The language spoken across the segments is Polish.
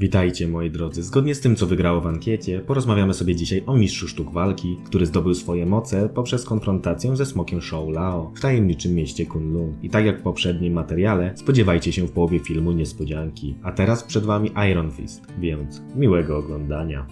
Witajcie moi drodzy, zgodnie z tym co wygrało w ankiecie, porozmawiamy sobie dzisiaj o mistrzu sztuk walki, który zdobył swoje moce poprzez konfrontację ze smokiem Shou Lao w tajemniczym mieście Kunlun. I tak jak w poprzednim materiale, spodziewajcie się w połowie filmu niespodzianki. A teraz przed wami Iron Fist, więc miłego oglądania.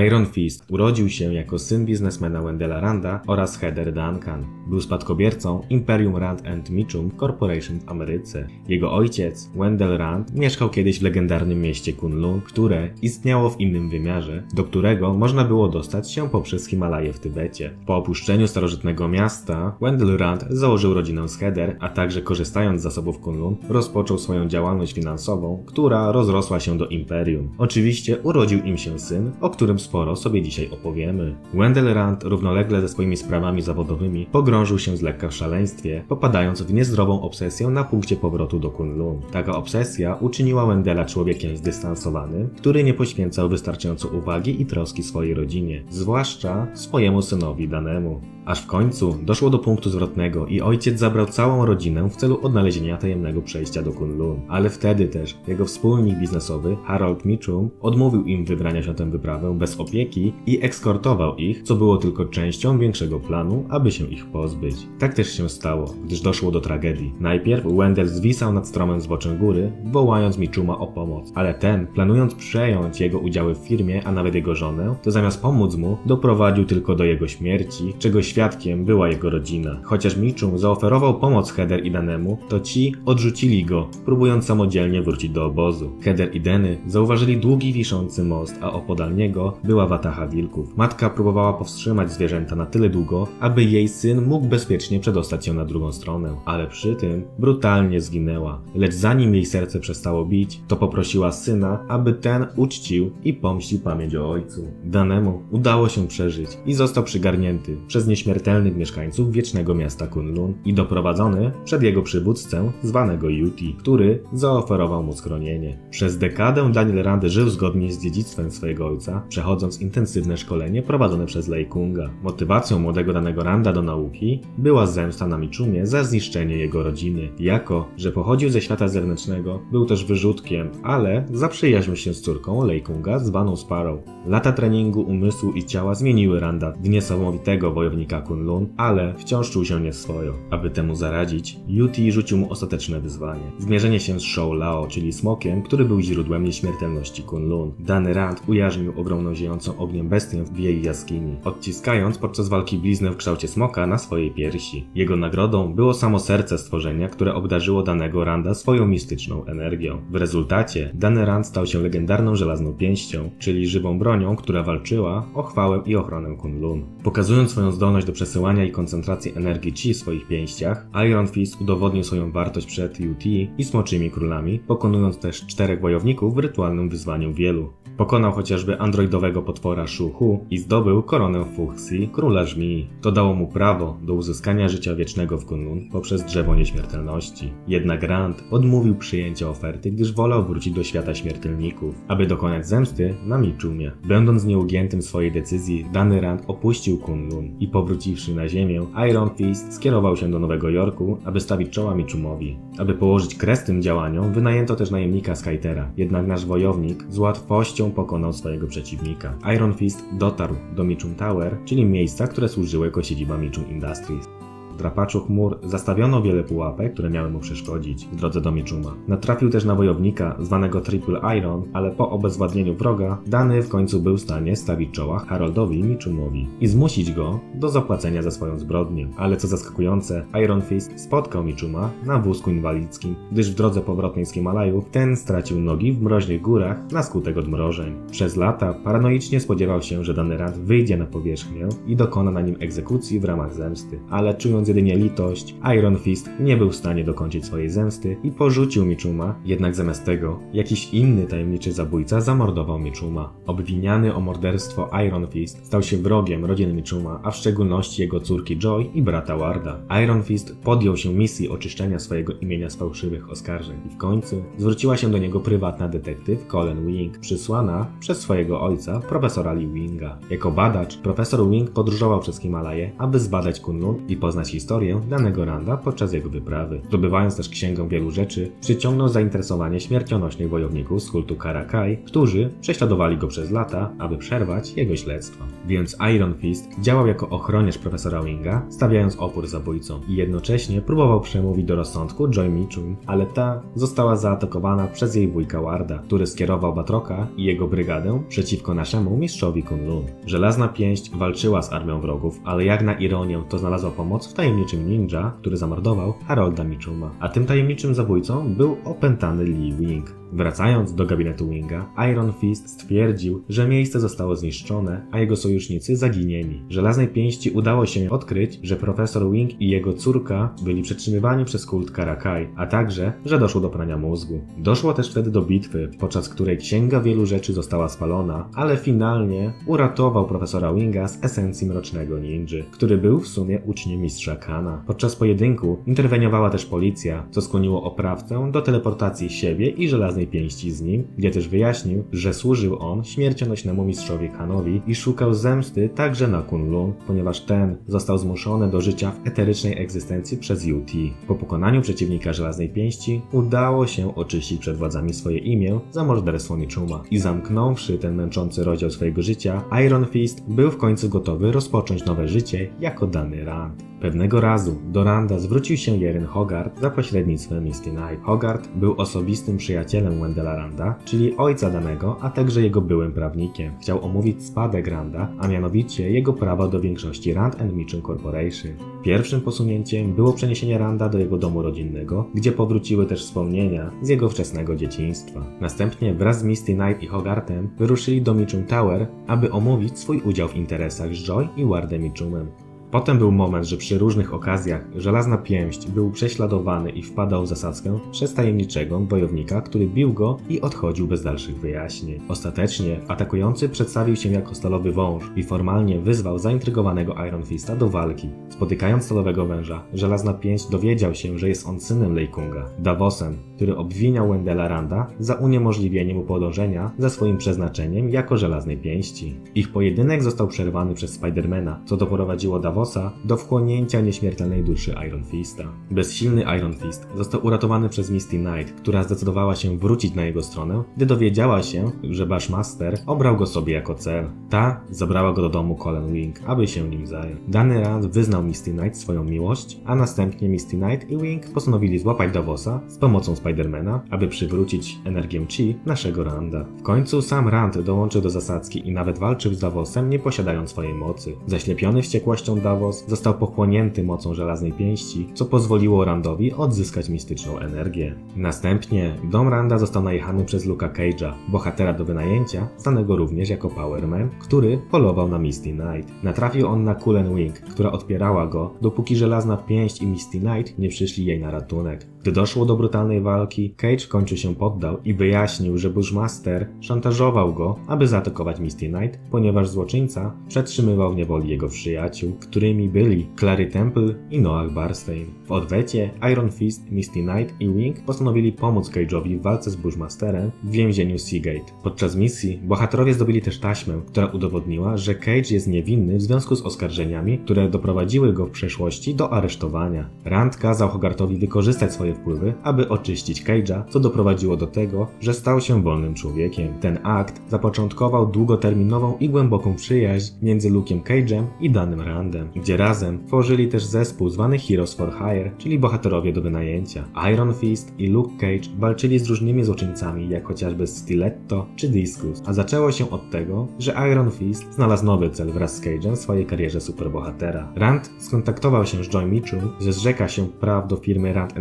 Iron Fist urodził się jako syn biznesmena Wendella Randa oraz Heather Duncan. Był spadkobiercą Imperium Rand and Mitchum Corporation w Ameryce. Jego ojciec, Wendell Rand, mieszkał kiedyś w legendarnym mieście Kunlun, które istniało w innym wymiarze, do którego można było dostać się poprzez Himalaje w Tybecie. Po opuszczeniu starożytnego miasta, Wendell Rand założył rodzinę z Heather, a także korzystając z zasobów Kunlun, rozpoczął swoją działalność finansową, która rozrosła się do imperium. Oczywiście urodził im się syn, o którym sporo sobie dzisiaj opowiemy. Wendell Rand równolegle ze swoimi sprawami zawodowymi pogrążył się z lekka w szaleństwie, popadając w niezdrową obsesję na punkcie powrotu do Kunlun. Taka obsesja uczyniła Wendella człowiekiem zdystansowanym, który nie poświęcał wystarczająco uwagi i troski swojej rodzinie, zwłaszcza swojemu synowi danemu. Aż w końcu doszło do punktu zwrotnego i ojciec zabrał całą rodzinę w celu odnalezienia tajemnego przejścia do Kunlun. Ale wtedy też jego wspólnik biznesowy, Harold Mitchum, odmówił im wybrania się tę wyprawę bez opieki i ekskortował ich, co było tylko częścią większego planu, aby się ich pozbyć. Tak też się stało, gdyż doszło do tragedii. Najpierw Wendell zwisał nad stromem zboczem góry, wołając Mitchuma o pomoc, ale ten, planując przejąć jego udziały w firmie, a nawet jego żonę, to zamiast pomóc mu, doprowadził tylko do jego śmierci, czego świadkiem była jego rodzina. Chociaż Mitchum zaoferował pomoc Heather i Danemu, to ci odrzucili go, próbując samodzielnie wrócić do obozu. Heather i Denny zauważyli długi wiszący most, a opodal niego była watacha wilków. Matka próbowała powstrzymać zwierzęta na tyle długo, aby jej syn mógł bezpiecznie przedostać się na drugą stronę, ale przy tym brutalnie zginęła. Lecz zanim jej serce przestało bić, to poprosiła syna, aby ten uczcił i pomścił pamięć o ojcu. Danemu udało się przeżyć i został przygarnięty przez nieśmiertelnych mieszkańców wiecznego miasta Kunlun i doprowadzony przed jego przywódcę zwanego Yuti, który zaoferował mu schronienie. Przez dekadę Daniel Rand żył zgodnie z dziedzictwem swojego ojca, przechodząc intensywne szkolenie prowadzone przez Lei Kunga. Motywacją młodego danego Randa do nauki była zemsta na Michumie za zniszczenie jego rodziny. Jako, że pochodził ze świata zewnętrznego, był też wyrzutkiem, ale zaprzyjaźnił się z córką Lei Kunga zwaną Sparrow. Lata treningu umysłu i ciała zmieniły Randa w niesamowitego wojownika Kunlun, ale wciąż czuł się nieswojo. Aby temu zaradzić, Yuti rzucił mu ostateczne wyzwanie. Zmierzenie się z Shou Lao, czyli smokiem, który był źródłem nieśmiertelności Kunlun. Dany Rand ujarzmił ogromną ziejącą ogniem bestię w jej jaskini, odciskając podczas walki bliznę w kształcie smoka na swojej piersi. Jego nagrodą było samo serce stworzenia, które obdarzyło danego Randa swoją mistyczną energią. W rezultacie dany Rand stał się legendarną żelazną pięścią, czyli żywą bronią, która walczyła o chwałę i ochronę Kunlun. Pokazując swoją zdolność do przesyłania i koncentracji energii Chi w swoich pięściach, Iron Fist udowodnił swoją wartość przed UT i smoczymi królami, pokonując też czterech wojowników w rytualnym wyzwaniu wielu. Pokonał chociażby androidowego potwora Shu-Hu i zdobył koronę Fuxi, króla żmii. To dało mu prawo do uzyskania życia wiecznego w Kunlun poprzez drzewo nieśmiertelności. Jednak Rand odmówił przyjęcia oferty, gdyż wolał wrócić do świata śmiertelników, aby dokonać zemsty na Michumie. Będąc nieugiętym swojej decyzji, dany Rand opuścił Kunlun i powróciwszy na ziemię, Iron Fist skierował się do Nowego Jorku, aby stawić czoła Michumowi. Aby położyć kres tym działaniom, wynajęto też najemnika Skytera, jednak nasz wojownik z łatwością pokonał swojego przeciwnika. Iron Fist dotarł do Michum Tower, czyli miejsca, które służyły jako siedziba Michum Industries. Drapaczu chmur zastawiono wiele pułapek, które miały mu przeszkodzić w drodze do Michuma. Natrafił też na wojownika zwanego Triple Iron, ale po obezwładnieniu wroga, Dany w końcu był w stanie stawić czoła Haroldowi Michumowi i zmusić go do zapłacenia za swoją zbrodnię. Ale co zaskakujące, Iron Fist spotkał Michuma na wózku inwalidzkim, gdyż w drodze powrotnej z Himalajów ten stracił nogi w mroźnych górach na skutek odmrożeń. Przez lata paranoicznie spodziewał się, że dany rad wyjdzie na powierzchnię i dokona na nim egzekucji w ramach zemsty, ale czując jedynie litość, Iron Fist nie był w stanie dokończyć swojej zemsty i porzucił Michuma, jednak zamiast tego jakiś inny tajemniczy zabójca zamordował Michuma. Obwiniany o morderstwo Iron Fist stał się wrogiem rodziny Michuma, a w szczególności jego córki Joy i brata Warda. Iron Fist podjął się misji oczyszczenia swojego imienia z fałszywych oskarżeń i w końcu zwróciła się do niego prywatna detektyw Colin Wing, przysłana przez swojego ojca, profesora Lee Winga. Jako badacz, profesor Wing podróżował przez Himalaje, aby zbadać Kunlun i poznać historię danego Randa podczas jego wyprawy. Zdobywając też księgę wielu rzeczy, przyciągnął zainteresowanie śmiercionośnych wojowników z kultu Karakai, którzy prześladowali go przez lata, aby przerwać jego śledztwo. Więc Iron Fist działał jako ochroniarz profesora Winga, stawiając opór zabójcom i jednocześnie próbował przemówić do rozsądku Joy Mitchum, ale ta została zaatakowana przez jej wujka Warda, który skierował Batroka i jego brygadę przeciwko naszemu mistrzowi Kunlun. Żelazna pięść walczyła z armią wrogów, ale jak na ironię to znalazła pomoc w tajemniczym ninja, który zamordował Harolda Mitchuma. A tym tajemniczym zabójcą był opętany Lee Wing. Wracając do gabinetu Winga, Iron Fist stwierdził, że miejsce zostało zniszczone, a jego sojusznicy zaginieni. Żelaznej pięści udało się odkryć, że profesor Wing i jego córka byli przetrzymywani przez kult Karakai, a także, że doszło do prania mózgu. Doszło też wtedy do bitwy, podczas której księga wielu rzeczy została spalona, ale finalnie uratował profesora Winga z esencji mrocznego ninja, który był w sumie uczniem mistrza Kana. Podczas pojedynku interweniowała też policja, co skłoniło oprawcę do teleportacji siebie i żelaznej pięści z nim, gdzie też wyjaśnił, że służył on śmiercionośnemu mistrzowi Kanowi i szukał zemsty także na Kunlun, ponieważ ten został zmuszony do życia w eterycznej egzystencji przez UT. Po pokonaniu przeciwnika żelaznej pięści udało się oczyścić przed władzami swoje imię za morderstwo Michuma i zamknąwszy ten męczący rozdział swojego życia, Iron Fist był w końcu gotowy rozpocząć nowe życie jako dany Rand. Pewnego razu do Randa zwrócił się Jeren Hogarth za pośrednictwem Misty Knight. Hogarth był osobistym przyjacielem Wendela Randa, czyli ojca danego, a także jego byłym prawnikiem. Chciał omówić spadek Randa, a mianowicie jego prawa do większości Rand and Mitchum Corporation. Pierwszym posunięciem było przeniesienie Randa do jego domu rodzinnego, gdzie powróciły też wspomnienia z jego wczesnego dzieciństwa. Następnie wraz z Misty Knight i Hogarthem wyruszyli do Mitchum Tower, aby omówić swój udział w interesach z Joy i Wardem Mitchumem. Potem był moment, że przy różnych okazjach żelazna pięść był prześladowany i wpadał w zasadzkę przez tajemniczego wojownika, który bił go i odchodził bez dalszych wyjaśnień. Ostatecznie atakujący przedstawił się jako stalowy wąż i formalnie wyzwał zaintrygowanego Iron Fista do walki. Spotykając stalowego węża, żelazna pięść dowiedział się, że jest on synem Leikunga, Davosem, który obwiniał Wendela Randa za uniemożliwienie mu podążenia za swoim przeznaczeniem jako żelaznej pięści. Ich pojedynek został przerwany przez Spidermana, co doprowadziło Davosa do wchłonięcia nieśmiertelnej duszy Iron Fista. Bezsilny Iron Fist został uratowany przez Misty Knight, która zdecydowała się wrócić na jego stronę, gdy dowiedziała się, że Bashmaster obrał go sobie jako cel. Ta zabrała go do domu Colin Wing, aby się nim zająć. Dany Rand wyznał Misty Knight swoją miłość, a następnie Misty Knight i Wing postanowili złapać Davosa z pomocą Spidermana, aby przywrócić energię Chi naszego Randa. W końcu sam Rand dołączył do zasadzki i nawet walczył z Davosem, nie posiadając swojej mocy. Zaślepiony wściekłością Davos został pochłonięty mocą żelaznej pięści, co pozwoliło Randowi odzyskać mistyczną energię. Następnie dom Randa został najechany przez Luka Cage'a, bohatera do wynajęcia, znanego również jako Power Man, który polował na Misty Knight. Natrafił on na Kulen Wing, która odpierała go, dopóki żelazna pięść i Misty Knight nie przyszli jej na ratunek. Gdy doszło do brutalnej walki, Cage w końcu się poddał i wyjaśnił, że Bushmaster szantażował go, aby zaatakować Misty Knight, ponieważ złoczyńca przetrzymywał w niewoli jego przyjaciół, którymi byli Clary Temple i Noah Barstein. W odwecie Iron Fist, Misty Knight i Wing postanowili pomóc Cage'owi w walce z Bushmasterem w więzieniu Seagate. Podczas misji bohaterowie zdobyli też taśmę, która udowodniła, że Cage jest niewinny w związku z oskarżeniami, które doprowadziły go w przeszłości do aresztowania. Rand kazał Hogartowi wykorzystać swoje wpływy, aby oczyścić Cage'a, co doprowadziło do tego, że stał się wolnym człowiekiem. Ten akt zapoczątkował długoterminową i głęboką przyjaźń między Luke'em Cage'em i danym Randem, gdzie razem tworzyli też zespół zwany Heroes for Hire, czyli bohaterowie do wynajęcia. Iron Fist i Luke Cage walczyli z różnymi złoczyńcami, jak chociażby Stiletto czy Discus, a zaczęło się od tego, że Iron Fist znalazł nowy cel wraz z Cage'em w swojej karierze superbohatera. Rand skontaktował się z Joy Mitchum, że zrzeka się praw do firmy Rand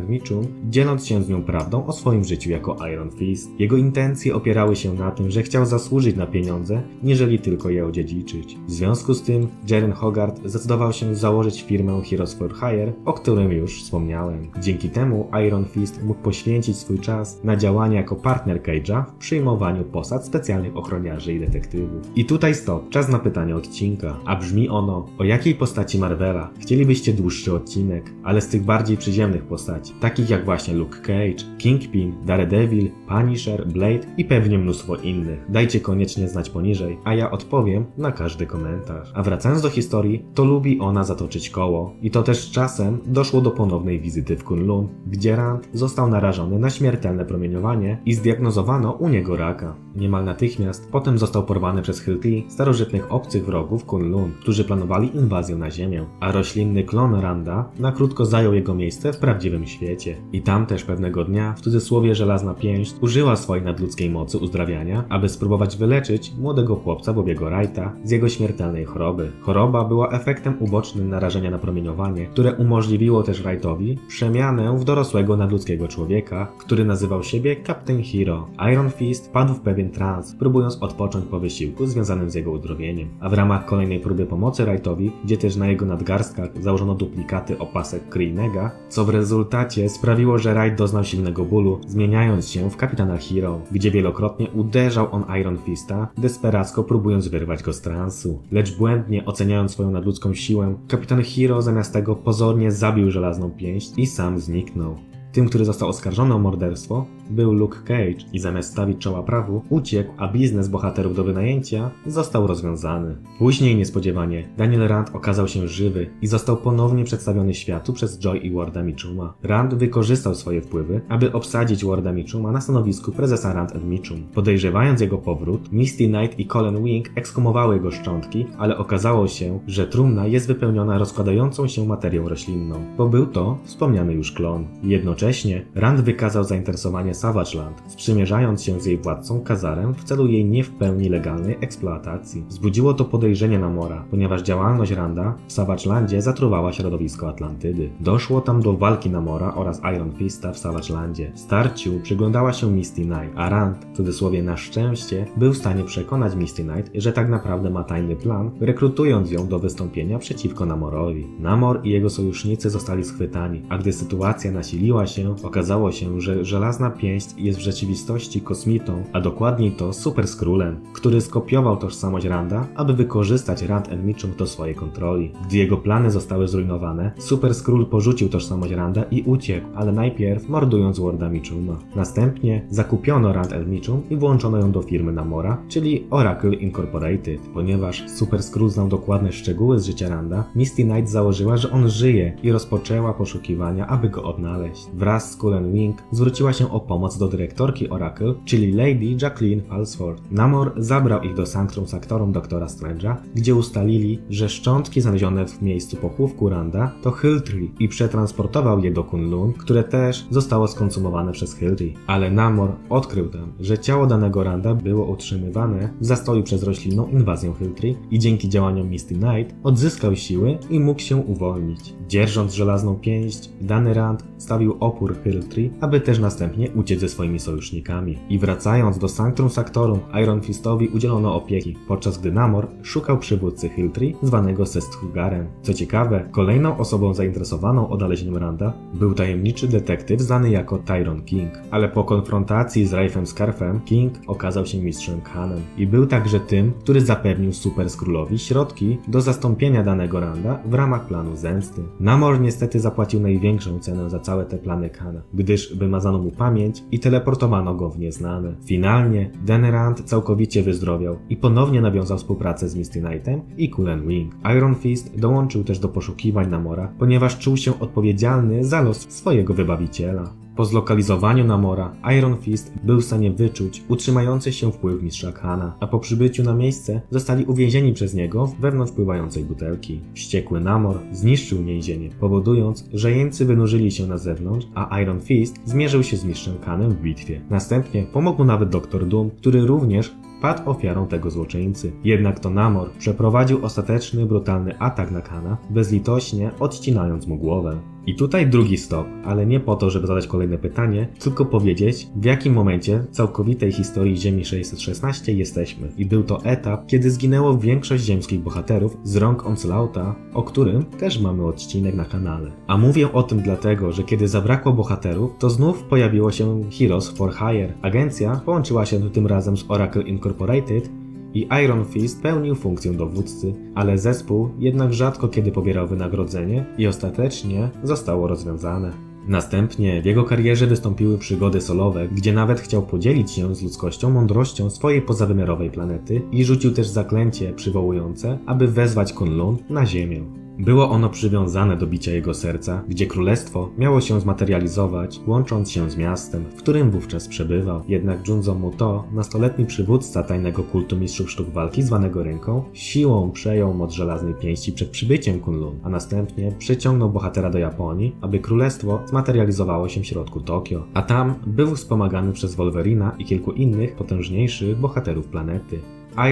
Dzieląc się z nią prawdą o swoim życiu jako Iron Fist. Jego intencje opierały się na tym, że chciał zasłużyć na pieniądze, niżeli tylko je odziedziczyć. W związku z tym Jaren Hogarth zdecydował się założyć firmę Heroes for Hire, o którym już wspomniałem. Dzięki temu Iron Fist mógł poświęcić swój czas na działanie jako partner Cage'a w przyjmowaniu posad specjalnych ochroniarzy i detektywów. I tutaj stop, czas na pytanie odcinka. A brzmi ono, o jakiej postaci Marvela chcielibyście dłuższy odcinek, ale z tych bardziej przyziemnych postaci, takich jak właśnie Luke Cage, Kingpin, Daredevil, Punisher, Blade i pewnie mnóstwo innych. Dajcie koniecznie znać poniżej, a ja odpowiem na każdy komentarz. A wracając do historii, to lubi ona zatoczyć koło. I to też czasem doszło do ponownej wizyty w Kunlun, gdzie Rand został narażony na śmiertelne promieniowanie i zdiagnozowano u niego raka. Niemal natychmiast potem został porwany przez Hilti, starożytnych obcych wrogów Kunlun, którzy planowali inwazję na Ziemię, a roślinny klon Randa na krótko zajął jego miejsce w prawdziwym świecie. I tam też pewnego dnia, w cudzysłowie żelazna pięść, użyła swojej nadludzkiej mocy uzdrawiania, aby spróbować wyleczyć młodego chłopca Bobiego Wrighta z jego śmiertelnej choroby. Choroba była efektem ubocznym narażenia na promieniowanie, które umożliwiło też Wrightowi przemianę w dorosłego nadludzkiego człowieka, który nazywał siebie Captain Hero. Iron Fist padł w pewien trans, próbując odpocząć po wysiłku związanym z jego uzdrowieniem. A w ramach kolejnej próby pomocy Wrightowi, gdzie też na jego nadgarstkach założono duplikaty opasek Kreenega, co w rezultacie sprawiło, że Wright doznał silnego bólu, zmieniając się w kapitana Hero, gdzie wielokrotnie uderzał on Iron Fista, desperacko próbując wyrwać go z transu. Lecz błędnie oceniając swoją nadludzką siłę, kapitan Hero zamiast tego pozornie zabił żelazną pięść i sam zniknął. Tym, który został oskarżony o morderstwo, był Luke Cage i zamiast stawić czoła prawu, uciekł, a biznes bohaterów do wynajęcia został rozwiązany. Później niespodziewanie Daniel Rand okazał się żywy i został ponownie przedstawiony światu przez Joy i Warda Mitchuma. Rand wykorzystał swoje wpływy, aby obsadzić Warda Mitchuma na stanowisku prezesa Rand and Mitchum. Podejrzewając jego powrót, Misty Knight i Colin Wing ekskumowały jego szczątki, ale okazało się, że trumna jest wypełniona rozkładającą się materią roślinną, bo był to wspomniany już klon. Jednocześnie Rand wykazał zainteresowanie Savage Land, sprzymierzając się z jej władcą Kazarem w celu jej nie w pełni legalnej eksploatacji. Wzbudziło to podejrzenie Namora, ponieważ działalność Randa w Savage Landzie zatruwała środowisko Atlantydy. Doszło tam do walki Namora oraz Iron Fista w Savage Landzie. Starciu przyglądała się Misty Knight, a Rand, w cudzysłowie na szczęście, był w stanie przekonać Misty Knight, że tak naprawdę ma tajny plan, rekrutując ją do wystąpienia przeciwko Namorowi. Namor i jego sojusznicy zostali schwytani, a gdy sytuacja nasiliła się, okazało się, że żelazna pięść jest w rzeczywistości kosmitą, a dokładniej to Super Skrullem, który skopiował tożsamość Randa, aby wykorzystać Rand and Mitchum do swojej kontroli. Gdy jego plany zostały zrujnowane, Super Skrull porzucił tożsamość Randa i uciekł, ale najpierw mordując Warda Mitchuma. Następnie zakupiono Rand and Mitchum i włączono ją do firmy Namora, czyli Oracle Incorporated. Ponieważ Super Skrull znał dokładne szczegóły z życia Randa, Misty Knight założyła, że on żyje i rozpoczęła poszukiwania, aby go odnaleźć. Wraz z Cullen Wing zwróciła się o pomoc do dyrektorki Oracle, czyli Lady Jacqueline Falsford. Namor zabrał ich do Sanctum Sanctorum doktora Strange'a, gdzie ustalili, że szczątki znalezione w miejscu pochówku Randa to Hiltree i przetransportował je do Kunlun, które też zostało skonsumowane przez Hiltree. Ale Namor odkrył tam, że ciało danego Randa było utrzymywane w zastoju przez roślinną inwazję Hiltree i dzięki działaniom Misty Knight odzyskał siły i mógł się uwolnić. Dzierżąc żelazną pięść, dany Rand stawił opór Hiltree, aby też następnie uciec ze swoimi sojusznikami. I wracając do Sanctum Sanctorum, Iron Fistowi udzielono opieki, podczas gdy Namor szukał przywódcy Hiltree, zwanego Sesthugarem. Co ciekawe, kolejną osobą zainteresowaną odnalezieniem Randa był tajemniczy detektyw znany jako Tyron King. Ale po konfrontacji z Rafem Scarfem, King okazał się mistrzem Kanem i był także tym, który zapewnił Super Skrullowi środki do zastąpienia danego Randa w ramach planu zemsty. Namor niestety zapłacił największą cenę za całe te plany Kana, gdyż wymazano mu pamięć i teleportowano go w nieznane. Finalnie Denerant całkowicie wyzdrowiał i ponownie nawiązał współpracę z Misty Knightem i Cullen Wing. Iron Fist dołączył też do poszukiwań Namora, ponieważ czuł się odpowiedzialny za los swojego wybawiciela. Po zlokalizowaniu Namora, Iron Fist był w stanie wyczuć utrzymający się wpływ mistrza Khana, a po przybyciu na miejsce zostali uwięzieni przez niego wewnątrz pływającej butelki. Wściekły Namor zniszczył więzienie, powodując, że jeńcy wynurzyli się na zewnątrz, a Iron Fist zmierzył się z mistrzem Khanem w bitwie. Następnie pomógł nawet Doktor Doom, który również padł ofiarą tego złoczyńcy. Jednak to Namor przeprowadził ostateczny, brutalny atak na Kana, bezlitośnie odcinając mu głowę. I tutaj drugi stop, ale nie po to, żeby zadać kolejne pytanie, tylko powiedzieć, w jakim momencie całkowitej historii Ziemi 616 jesteśmy. I był to etap, kiedy zginęło większość ziemskich bohaterów z rąk Onslaughta, o którym też mamy odcinek na kanale. A mówię o tym dlatego, że kiedy zabrakło bohaterów, to znów pojawiło się Heroes for Hire. Agencja połączyła się tym razem z Oracle Incorporated i Iron Fist pełnił funkcję dowódcy, ale zespół jednak rzadko kiedy pobierał wynagrodzenie i ostatecznie zostało rozwiązane. Następnie w jego karierze wystąpiły przygody solowe, gdzie nawet chciał podzielić się z ludzkością mądrością swojej pozawymiarowej planety i rzucił też zaklęcie przywołujące, aby wezwać Kunlun na Ziemię. Było ono przywiązane do bicia jego serca, gdzie królestwo miało się zmaterializować, łącząc się z miastem, w którym wówczas przebywał. Jednak Junzo Muto, nastoletni przywódca tajnego kultu mistrzów sztuk walki zwanego ręką, siłą przejął moc żelaznej pięści przed przybyciem Kunlun, a następnie przyciągnął bohatera do Japonii, aby królestwo zmaterializowało się w środku Tokio. A tam był wspomagany przez Wolverina i kilku innych potężniejszych bohaterów planety.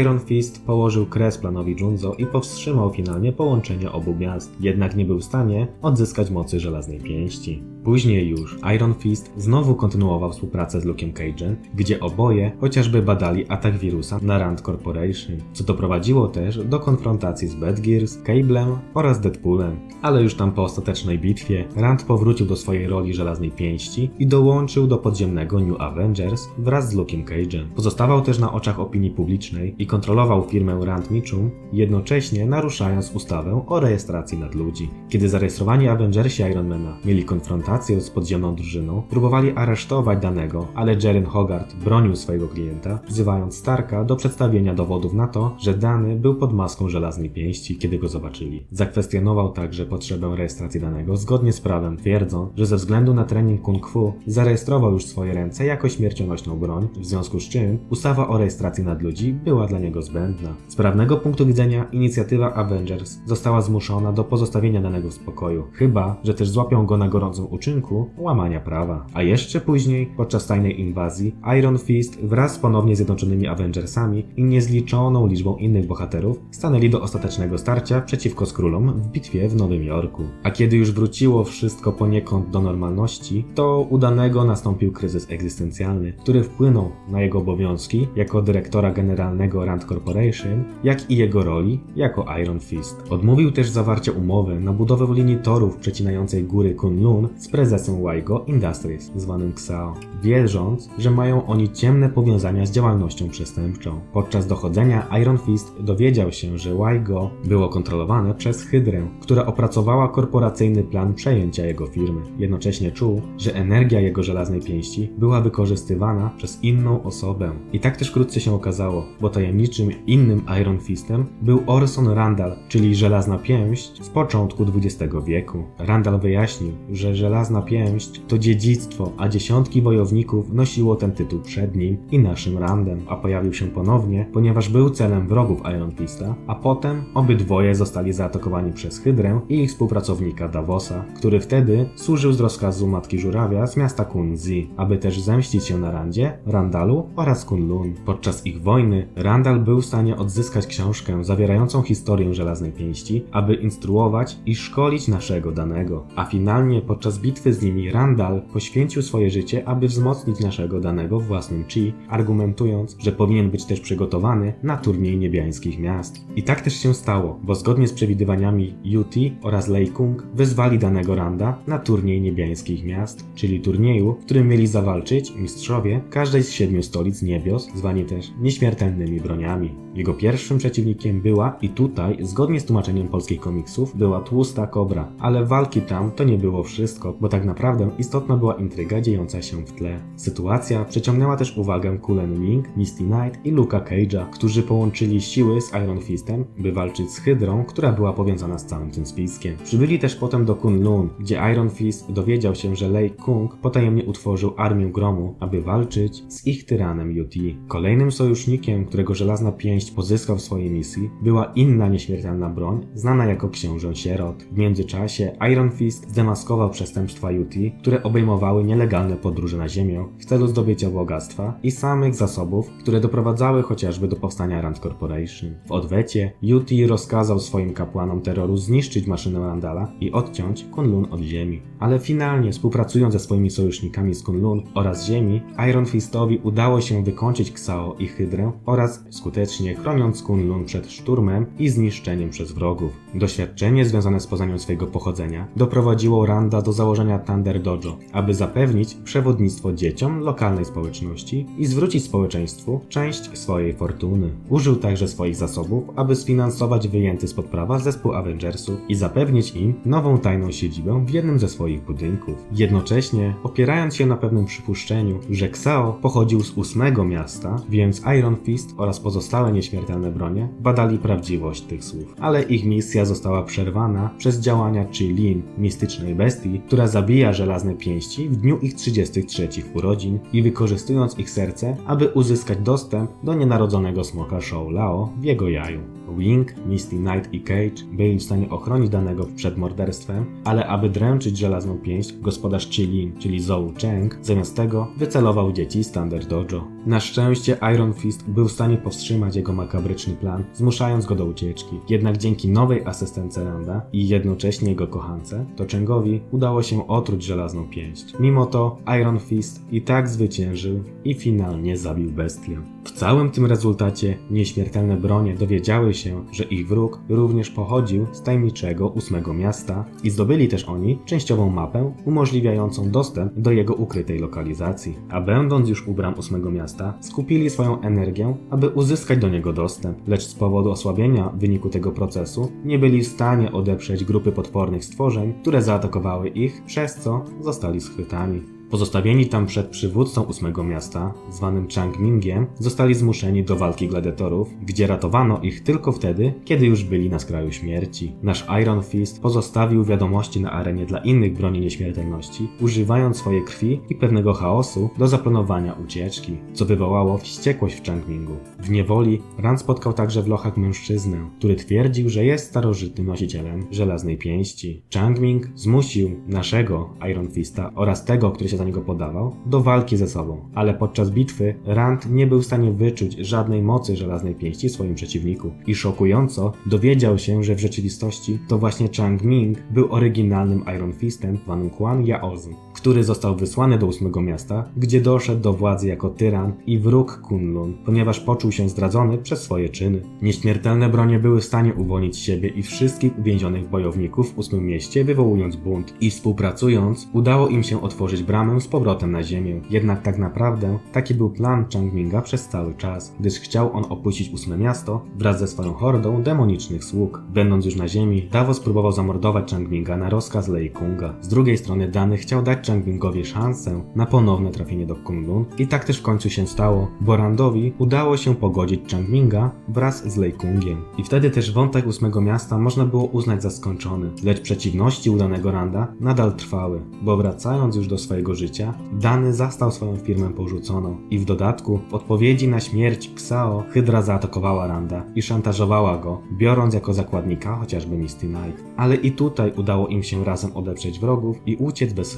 Iron Fist położył kres planowi Junzo i powstrzymał finalnie połączenie obu miast, jednak nie był w stanie odzyskać mocy żelaznej pięści. Później już Iron Fist znowu kontynuował współpracę z Luke'em Cage'em, gdzie oboje chociażby badali atak wirusa na Rand Corporation, co doprowadziło też do konfrontacji z Bad Gears, Cablem oraz Deadpoolem. Ale już tam po ostatecznej bitwie Rand powrócił do swojej roli żelaznej pięści i dołączył do podziemnego New Avengers wraz z Luke'em Cage'em. Pozostawał też na oczach opinii publicznej i kontrolował firmę Rand Mitchum, jednocześnie naruszając ustawę o rejestracji nadludzi. Kiedy zarejestrowani Avengersi Ironmana mieli konfrontację z podziemną drużyną, próbowali aresztować danego, ale Jaren Hogarth bronił swojego klienta, wzywając Starka do przedstawienia dowodów na to, że dany był pod maską żelaznej pięści, kiedy go zobaczyli. Zakwestionował także potrzebę rejestracji danego zgodnie z prawem, twierdząc, że ze względu na trening kung fu zarejestrował już swoje ręce jako śmiercionośną broń, w związku z czym ustawa o rejestracji nadludzi była dla niego zbędna. Z prawnego punktu widzenia inicjatywa Avengers została zmuszona do pozostawienia danego w spokoju, chyba, że też złapią go na gorącym uczynku łamania prawa. A jeszcze później, podczas tajnej inwazji, Iron Fist wraz z ponownie zjednoczonymi Avengersami i niezliczoną liczbą innych bohaterów stanęli do ostatecznego starcia przeciwko Skrulom w bitwie w Nowym Jorku. A kiedy już wróciło wszystko poniekąd do normalności, to udanego nastąpił kryzys egzystencjalny, który wpłynął na jego obowiązki jako dyrektora generalnego Rand Corporation, jak i jego roli jako Iron Fist. Odmówił też zawarcia umowy na budowę linii torów przecinającej góry Kunlun z prezesem Waigo Industries, zwanym Xao, wierząc, że mają oni ciemne powiązania z działalnością przestępczą. Podczas dochodzenia Iron Fist dowiedział się, że Waigo było kontrolowane przez Hydrę, która opracowała korporacyjny plan przejęcia jego firmy. Jednocześnie czuł, że energia jego żelaznej pięści była wykorzystywana przez inną osobę. I tak też wkrótce się okazało, bo tajemniczym innym Iron Fistem był Orson Randall, czyli żelazna pięść z początku XX wieku. Randall wyjaśnił, że żelazna pięść to dziedzictwo, a dziesiątki wojowników nosiło ten tytuł przed nim i naszym Randem, a pojawił się ponownie, ponieważ był celem wrogów Iron Fista, a potem obydwoje zostali zaatakowani przez Hydrę i ich współpracownika Davosa, który wtedy służył z rozkazu matki żurawia z miasta Kunzi, aby też zemścić się na Randzie, Randalu oraz Kunlun. Podczas ich wojny Randall był w stanie odzyskać książkę zawierającą historię żelaznej pięści, aby instruować i szkolić naszego danego. A finalnie podczas bitwy z nimi Randall poświęcił swoje życie, aby wzmocnić naszego danego własnym chi, argumentując, że powinien być też przygotowany na turniej niebiańskich miast. I tak też się stało, bo zgodnie z przewidywaniami UT oraz Lei Kung wyzwali danego Randa na turniej niebiańskich miast, czyli turnieju, w którym mieli zawalczyć mistrzowie każdej z siedmiu stolic niebios, zwani też nieśmiertelnymi broniami. Jego pierwszym przeciwnikiem była i tutaj, zgodnie z tłumaczeniem polskich komiksów, była tłusta kobra, ale walki tam to nie było wszystko, bo tak naprawdę istotna była intryga dziejąca się w tle. Sytuacja przyciągnęła też uwagę Kulen Wing, Misty Knight i Luka Cage'a, którzy połączyli siły z Iron Fistem, by walczyć z Hydrą, która była powiązana z całym tym spiskiem. Przybyli też potem do Kunlun, gdzie Iron Fist dowiedział się, że Lei Kung potajemnie utworzył armię gromu, aby walczyć z ich tyranem UT. Kolejnym sojusznikiem, którego żelazna pięść pozyskał w swojej misji, była inna nieśmiertelna broń, znana jako książę sierot. W międzyczasie Iron Fist zdemaskował przestępstwa UT, które obejmowały nielegalne podróże na Ziemię w celu zdobycia bogactwa i samych zasobów, które doprowadzały chociażby do powstania Rand Corporation. W odwecie UT rozkazał swoim kapłanom terroru zniszczyć maszynę Randala i odciąć Kunlun od Ziemi. Ale finalnie, współpracując ze swoimi sojusznikami z Kunlun oraz Ziemi, Iron Fistowi udało się wykończyć Ksao i Hydrę oraz skutecznie chroniąc Kunlun przed szturmem i zniszczeniem przez wrogów. Doświadczenie związane z poznaniem swojego pochodzenia doprowadziło Randa do założenia Thunder Dojo, aby zapewnić przewodnictwo dzieciom lokalnej społeczności i zwrócić społeczeństwu część swojej fortuny. Użył także swoich zasobów, aby sfinansować wyjęty spod prawa zespół Avengersów i zapewnić im nową tajną siedzibę w jednym ze swoich budynków. Jednocześnie opierając się na pewnym przypuszczeniu, że Ksao pochodził z ósmego miasta, więc Iron Fist oraz pozostałe nieśmiertelne bronie badali prawdziwość tych słów. Ale ich misja została przerwana przez działania Chilin, mistycznej bestii, która zabija żelazne pięści w dniu ich 33 urodzin i wykorzystując ich serce, aby uzyskać dostęp do nienarodzonego smoka Shou Lao w jego jaju. Wing, Misty Knight i Cage byli w stanie ochronić danego przed morderstwem, ale aby dręczyć żelazną pięść, gospodarz Chilin, czyli Zhou Cheng, zamiast tego wycelował dzieci z Thunder Dojo. Na szczęście Iron Fist był w stanie powstrzymać jego makabryczny plan, zmuszając go do ucieczki. Jednak dzięki nowej asystence Randa i jednocześnie jego kochance, to Chengowi udało się otruć żelazną pięść. Mimo to Iron Fist i tak zwyciężył i finalnie zabił bestię. W całym tym rezultacie nieśmiertelne bronie dowiedziały się, że ich wróg również pochodził z tajemniczego ósmego miasta i zdobyli też oni częściową mapę umożliwiającą dostęp do jego ukrytej lokalizacji. A będąc już u bram ósmego miasta, skupili swoją energię, aby uzyskać do niego dostęp, lecz z powodu osłabienia w wyniku tego procesu nie byli w stanie odeprzeć grupy potwornych stworzeń, które zaatakowały ich, przez co zostali schwytani. Pozostawieni tam przed przywódcą ósmego miasta, zwanym Changmingiem, zostali zmuszeni do walki gladiatorów, gdzie ratowano ich tylko wtedy, kiedy już byli na skraju śmierci. Nasz Iron Fist pozostawił wiadomości na arenie dla innych broni nieśmiertelności, używając swojej krwi i pewnego chaosu do zaplanowania ucieczki, co wywołało wściekłość w Changmingu. W niewoli Rand spotkał także w lochach mężczyznę, który twierdził, że jest starożytnym nosicielem żelaznej pięści. Changming zmusił naszego Iron Fista oraz tego, który się za niego podawał, do walki ze sobą, ale podczas bitwy Rand nie był w stanie wyczuć żadnej mocy żelaznej pięści w swoim przeciwniku. I szokująco dowiedział się, że w rzeczywistości to właśnie Chang Ming był oryginalnym Iron Fistem zwanym Quan Yaozun, który został wysłany do ósmego miasta, gdzie doszedł do władzy jako tyran i wróg Kunlun, ponieważ poczuł się zdradzony przez swoje czyny. Nieśmiertelne bronie były w stanie uwolnić siebie i wszystkich uwięzionych bojowników w ósmym mieście, wywołując bunt i współpracując udało im się otworzyć bramę z powrotem na ziemię. Jednak tak naprawdę taki był plan Changminga przez cały czas, gdyż chciał on opuścić ósme miasto wraz ze swoją hordą demonicznych sług. Będąc już na ziemi, Davos próbował zamordować Changminga na rozkaz Lei Kunga. Z drugiej strony Dany chciał dać Changmingowi szansę na ponowne trafienie do Kunlun i tak też w końcu się stało, bo Randowi udało się pogodzić Changminga wraz z Lei Kungiem. I wtedy też wątek ósmego miasta można było uznać za skończony, lecz przeciwności udanego Randa nadal trwały, bo wracając już do swojego życia, Dany zastał swoją firmę porzuconą i w dodatku w odpowiedzi na śmierć Ksao Hydra zaatakowała Randa i szantażowała go, biorąc jako zakładnika chociażby Misty Knight. Ale i tutaj udało im się razem odeprzeć wrogów i uciec bez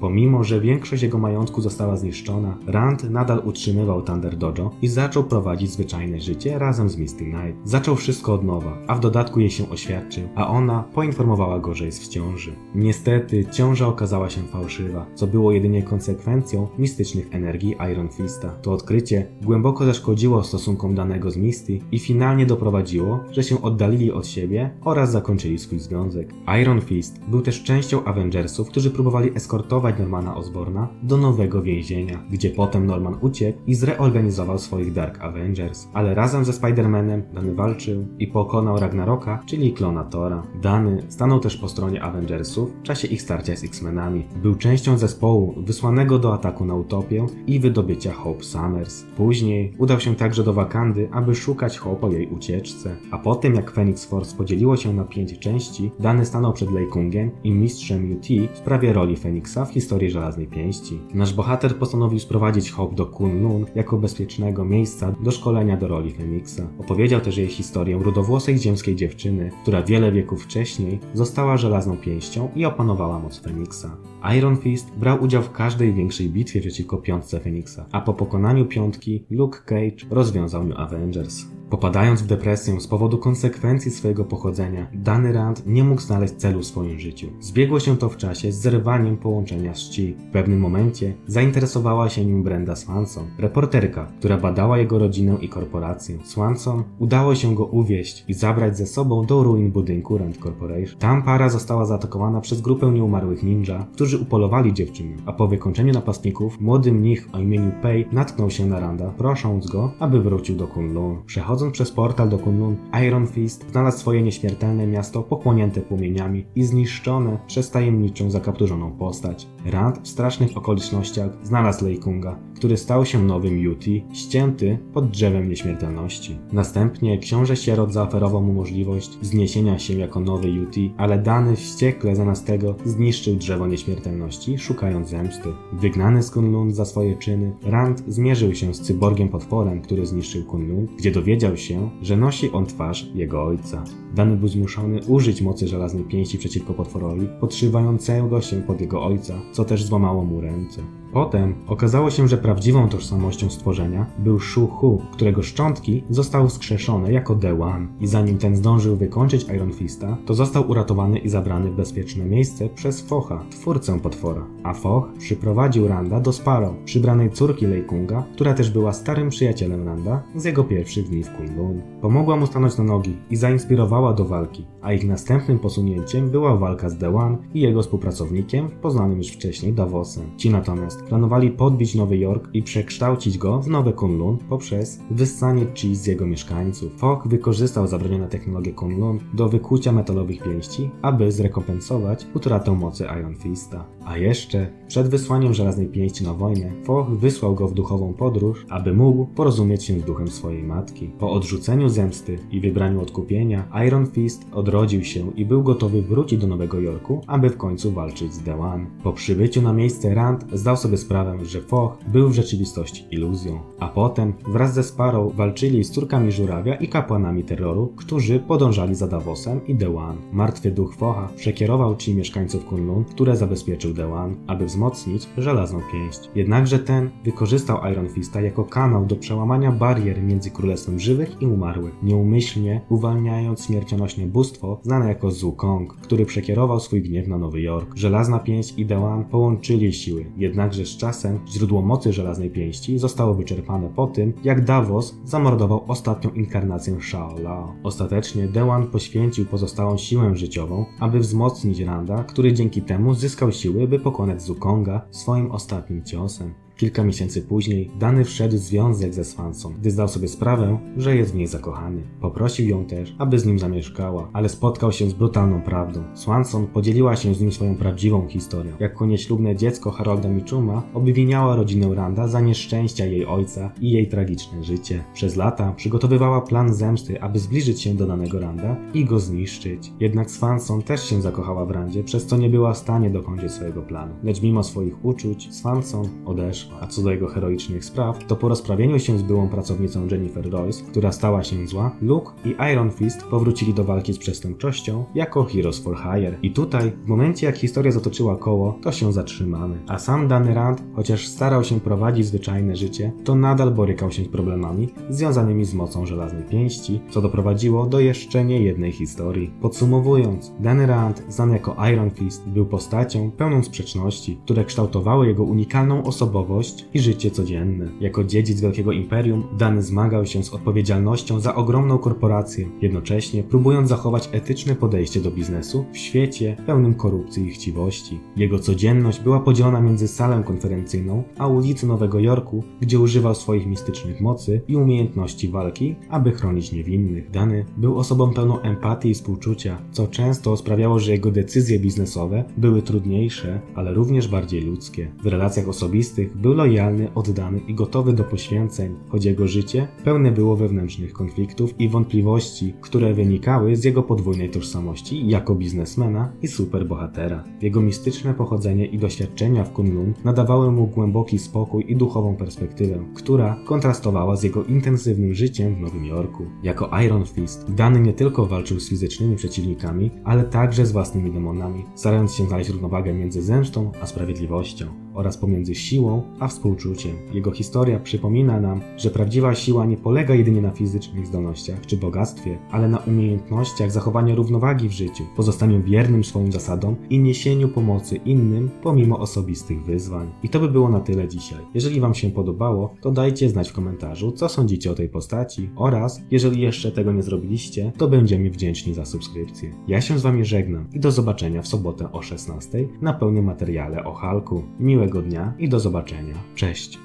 Pomimo, że większość jego majątku została zniszczona, Rand nadal utrzymywał Thunder Dojo i zaczął prowadzić zwyczajne życie razem z Misty Knight. Zaczął wszystko od nowa, a w dodatku jej się oświadczył, a ona poinformowała go, że jest w ciąży. Niestety, ciąża okazała się fałszywa, co było jedynie konsekwencją mistycznych energii Iron Fista. To odkrycie głęboko zaszkodziło stosunkom danego z Misty i finalnie doprowadziło, że się oddalili od siebie oraz zakończyli swój związek. Iron Fist był też częścią Avengersów, którzy próbowali eskortować Normana Osborna do nowego więzienia, gdzie potem Norman uciekł i zreorganizował swoich Dark Avengers. Ale razem ze Spider-Manem Dany walczył i pokonał Ragnaroka, czyli klona Tora. Dany stanął też po stronie Avengersów w czasie ich starcia z X-Menami. Był częścią zespołu wysłanego do ataku na Utopię i wydobycia Hope Summers. Później udał się także do Wakandy, aby szukać Hope po jej ucieczce. A po tym jak Phoenix Force podzieliło się na pięć części, Dany stanął przed Lei Kungiem i mistrzem UT w sprawie roli W historii Żelaznej Pięści. Nasz bohater postanowił sprowadzić Hope do Kunlun jako bezpiecznego miejsca do szkolenia do roli Feniksa. Opowiedział też jej historię rudowłosej ziemskiej dziewczyny, która wiele wieków wcześniej została Żelazną Pięścią i opanowała moc Feniksa. Iron Fist brał udział w każdej większej bitwie przeciwko piątce Feniksa, a po pokonaniu piątki Luke Cage rozwiązał New Avengers. Popadając w depresję z powodu konsekwencji swojego pochodzenia, Dany Rand nie mógł znaleźć celu w swoim życiu. Zbiegło się to w czasie z zerwaniem połączenia z Chi. W pewnym momencie zainteresowała się nim Brenda Swanson, reporterka, która badała jego rodzinę i korporację. Swanson udało się go uwieść i zabrać ze sobą do ruin budynku Rand Corporation. Tam para została zaatakowana przez grupę nieumarłych ninja, którzy upolowali dziewczynę, a po wykończeniu napastników młody mnich o imieniu Pei natknął się na Randa, prosząc go, aby wrócił do Kunlun. Przechodząc Przechodząc przez portal do Kunlun, Iron Fist znalazł swoje nieśmiertelne miasto pochłonięte płomieniami i zniszczone przez tajemniczą, zakapturzoną postać. Rand w strasznych okolicznościach znalazł Lei Kunga, który stał się nowym Yuti, ścięty pod drzewem nieśmiertelności. Następnie książę sierot zaoferował mu możliwość zniesienia się jako nowy Yuti, ale dany wściekle zamiast tego zniszczył drzewo nieśmiertelności, szukając zemsty. Wygnany z Kunlun za swoje czyny, Rand zmierzył się z cyborgiem potworem, który zniszczył Kunlun, gdzie dowiedział się, że nosi on twarz jego ojca. Dany był zmuszony użyć mocy żelaznej pięści przeciwko potworowi, podszywającego się pod jego ojca, co też złamało mu ręce. Potem okazało się, że prawdziwą tożsamością stworzenia był Shu Hu, którego szczątki zostały wskrzeszone jako One i zanim ten zdążył wykończyć Iron Fista, to został uratowany i zabrany w bezpieczne miejsce przez Focha, twórcę potwora. A Foch przyprowadził Randa do Sparrow, przybranej córki Lei Kunga, która też była starym przyjacielem Randa z jego pierwszych dni w Kunlun. Pomogła mu stanąć na nogi i zainspirowała do walki, a ich następnym posunięciem była walka z One i jego współpracownikiem, poznanym już wcześniej Davosem. Ci natomiast planowali podbić Nowy Jork i przekształcić go w nowe Kunlun poprzez wyssanie chi z jego mieszkańców. Fogg wykorzystał zabronione technologie Kunlun do wykucia metalowych pięści, aby zrekompensować utratę mocy Iron Fista. A jeszcze, przed wysłaniem żelaznej pięści na wojnę, Fogg wysłał go w duchową podróż, aby mógł porozumieć się z duchem swojej matki. Po odrzuceniu zemsty i wybraniu odkupienia, Iron Fist odrodził się i był gotowy wrócić do Nowego Jorku, aby w końcu walczyć z One. Po przybyciu na miejsce Rand zdał sobie sprawę, że Fogg był w rzeczywistości iluzją. A potem wraz ze Sparrow walczyli z córkami żurawia i kapłanami terroru, którzy podążali za Davosem i One. Martwy duch Focha przekierował ci mieszkańców Kunlun, które zabezpieczył One, aby wzmocnić żelazną pięść. Jednakże ten wykorzystał Iron Fista jako kanał do przełamania barier między królestwem żywych i umarłych, nieumyślnie uwalniając śmiercionośne bóstwo znane jako Zukong, który przekierował swój gniew na Nowy Jork. Żelazna pięść i One połączyli siły, jednakże z czasem źródło mocy żelaznej pięści zostało wyczerpane po tym, jak Davos zamordował ostatnią inkarnację Shao Lao. Ostatecznie Dewan poświęcił pozostałą siłę życiową, aby wzmocnić Randa, który dzięki temu zyskał siły, by pokonać Zukonga swoim ostatnim ciosem. Kilka miesięcy później Dany wszedł w związek ze Swansą, gdy zdał sobie sprawę, że jest w niej zakochany. Poprosił ją też, aby z nim zamieszkała, ale spotkał się z brutalną prawdą. Swanson podzieliła się z nim swoją prawdziwą historią. Jako nieślubne dziecko Harolda Michuma obwiniała rodzinę Randa za nieszczęścia jej ojca i jej tragiczne życie. Przez lata przygotowywała plan zemsty, aby zbliżyć się do danego Randa i go zniszczyć. Jednak Swanson też się zakochała w Randzie, przez co nie była w stanie dokończyć swojego planu. Lecz mimo swoich uczuć, Swanson odeszła. A co do jego heroicznych spraw, to po rozprawieniu się z byłą pracownicą Jennifer Royce, która stała się zła, Luke i Iron Fist powrócili do walki z przestępczością jako Heroes for Hire. I tutaj, w momencie jak historia zatoczyła koło, to się zatrzymamy. A sam Danny Rand, chociaż starał się prowadzić zwyczajne życie, to nadal borykał się z problemami związanymi z mocą żelaznej pięści, co doprowadziło do jeszcze nie jednej historii. Podsumowując, Danny Rand, znany jako Iron Fist, był postacią pełną sprzeczności, które kształtowały jego unikalną osobowość i życie codzienne. Jako dziedzic wielkiego imperium, Dany zmagał się z odpowiedzialnością za ogromną korporację, jednocześnie próbując zachować etyczne podejście do biznesu w świecie pełnym korupcji i chciwości. Jego codzienność była podzielona między salę konferencyjną a ulicy Nowego Jorku, gdzie używał swoich mistycznych mocy i umiejętności walki, aby chronić niewinnych. Dany był osobą pełną empatii i współczucia, co często sprawiało, że jego decyzje biznesowe były trudniejsze, ale również bardziej ludzkie. W relacjach osobistych był lojalny, oddany i gotowy do poświęceń, choć jego życie pełne było wewnętrznych konfliktów i wątpliwości, które wynikały z jego podwójnej tożsamości jako biznesmena i superbohatera. Jego mistyczne pochodzenie i doświadczenia w Kunlun nadawały mu głęboki spokój i duchową perspektywę, która kontrastowała z jego intensywnym życiem w Nowym Jorku. Jako Iron Fist, Dany nie tylko walczył z fizycznymi przeciwnikami, ale także z własnymi demonami, starając się znaleźć równowagę między zemstą a sprawiedliwością oraz pomiędzy siłą a współczuciem. Jego historia przypomina nam, że prawdziwa siła nie polega jedynie na fizycznych zdolnościach czy bogactwie, ale na umiejętnościach zachowania równowagi w życiu, pozostaniu wiernym swoim zasadom i niesieniu pomocy innym pomimo osobistych wyzwań. I to by było na tyle dzisiaj. Jeżeli Wam się podobało, to dajcie znać w komentarzu, co sądzicie o tej postaci oraz, jeżeli jeszcze tego nie zrobiliście, to będziemy wdzięczni za subskrypcję. Ja się z Wami żegnam i do zobaczenia w sobotę o 16 na pełnym materiale o Halku. Miłego dnia i do zobaczenia. Cześć!